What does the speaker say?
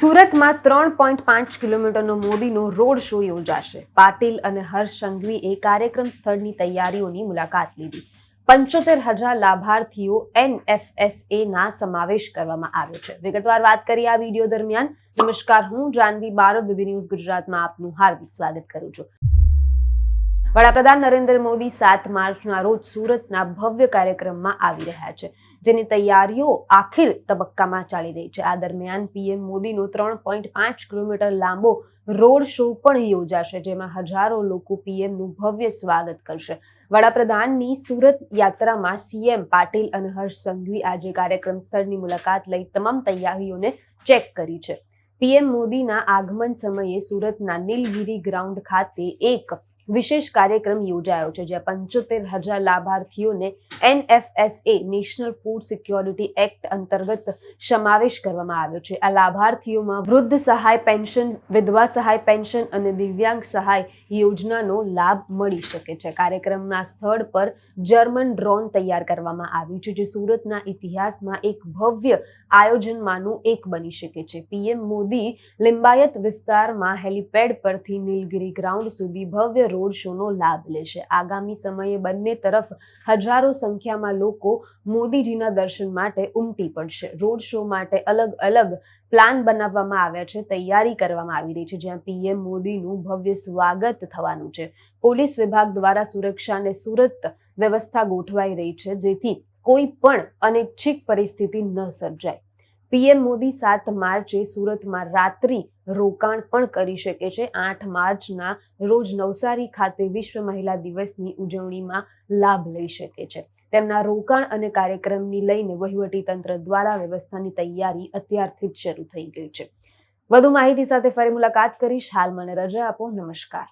સુરતમાં ત્રણ પોઈન્ટ પાંચ કિલોમીટરનો મોદીનો રોડ શો યોજાશે. પાટીલ અને હર્ષ સંઘવીએ કાર્યક્રમ સ્થળની તૈયારીઓની મુલાકાત લીધી. પંચોતેર હજાર લાભાર્થીઓ એનએફએસએના સમાવેશ કરવામાં આવ્યો છે. વિગતવાર વાત કરીએ આ વીડિયો દરમિયાન નમસ્કાર, હું જાનવી બારો બીબી ન્યૂઝ ગુજરાતમાં આપનું હાર્દિક સ્વાગત કરું છું. વડાપ્રધાન નરેન્દ્ર મોદી સાત માર્ચના રોજ સુરતના ભવ્ય કાર્યક્રમમાં આવી રહ્યા છે, જેની તૈયારીઓ આખિર તબક્કામાં ચાલી રહી છે. આ દરમિયાન પીએમ મોદીનો ત્રણ પોઈન્ટ પાંચ કિલોમીટર લાંબો રોડ શો પણ યોજાશે, જેમાં હજારો લોકો પીએમનું ભવ્ય સ્વાગત કરશે. વડાપ્રધાનની સુરત યાત્રામાં સીએમ પાટીલ અને હર્ષ સંઘવી આજે કાર્યક્રમ સ્થળની મુલાકાત લઈ તમામ તૈયારીઓને ચેક કરી છે. પીએમ મોદીના આગમન સમયે સુરતના નીલગિરી ગ્રાઉન્ડ ખાતે એક વિશેષ કાર્યક્રમ યોજાયો છે, જ્યાં પંચોતેર હજાર લાભાર્થીઓને NFSA, national food security act અંતર્ગત સમાવેશ કરવામાં આવ્યો છે. આ લાભાર્થીઓમાં વૃદ્ધ સહાય પેન્શન, વિધવા સહાય પેન્શન અને દિવ્યાંગ સહાય યોજનાનો લાભ મળી શકે છે. કાર્યક્રમના સ્થળ પર જર્મન ડ્રોન તૈયાર કરવામાં આવ્યું છે, જે સુરતના ઇતિહાસમાં એક ભવ્ય આયોજનમાંનું એક બની શકે છે. પીએમ મોદી લિંબાયત વિસ્તારમાં હેલિપેડ પરથી નીલગિરી ગ્રાઉન્ડ સુધી ભવ્ય રોડ શોનો લાભ લેશે આગામી સમયે બંને તરફ હજારો સંખ્યામાં લોકો મોદીજીના દર્શન માટે ઉમટી પડશે. રોડ શો માટે અલગ અલગ પ્લાન બનાવવામાં આવ્યા છે, તૈયારી કરવામાં આવી રહી છે, જ્યાં પીએમ મોદીનું ભવ્ય સ્વાગત થવાનું છે. પોલીસ વિભાગ દ્વારા સુરક્ષાને સુરત વ્યવસ્થા ગોઠવાઈ રહી છે, જેથી કોઈ પણ અનૈચ્છિક પરિસ્થિતિ ન સર્જાય. પીએમ મોદી સાત માર્ચે સુરતમાં રાત્રિ રોકાણ પણ કરી શકે છે. આઠ માર્ચના રોજ નવસારી ખાતે વિશ્વ મહિલા દિવસની ઉજવણીમાં લાભ લઈ શકે છે. તેમના રોકાણ અને કાર્યક્રમની લઈને વહીવટી તંત્ર દ્વારા વ્યવસ્થાની તૈયારી અત્યારથી જ શરૂ થઈ ગઈ છે. વધુ માહિતી સાથે ફરી મુલાકાત કરીશ. હાલ મને રજા આપો. નમસ્કાર.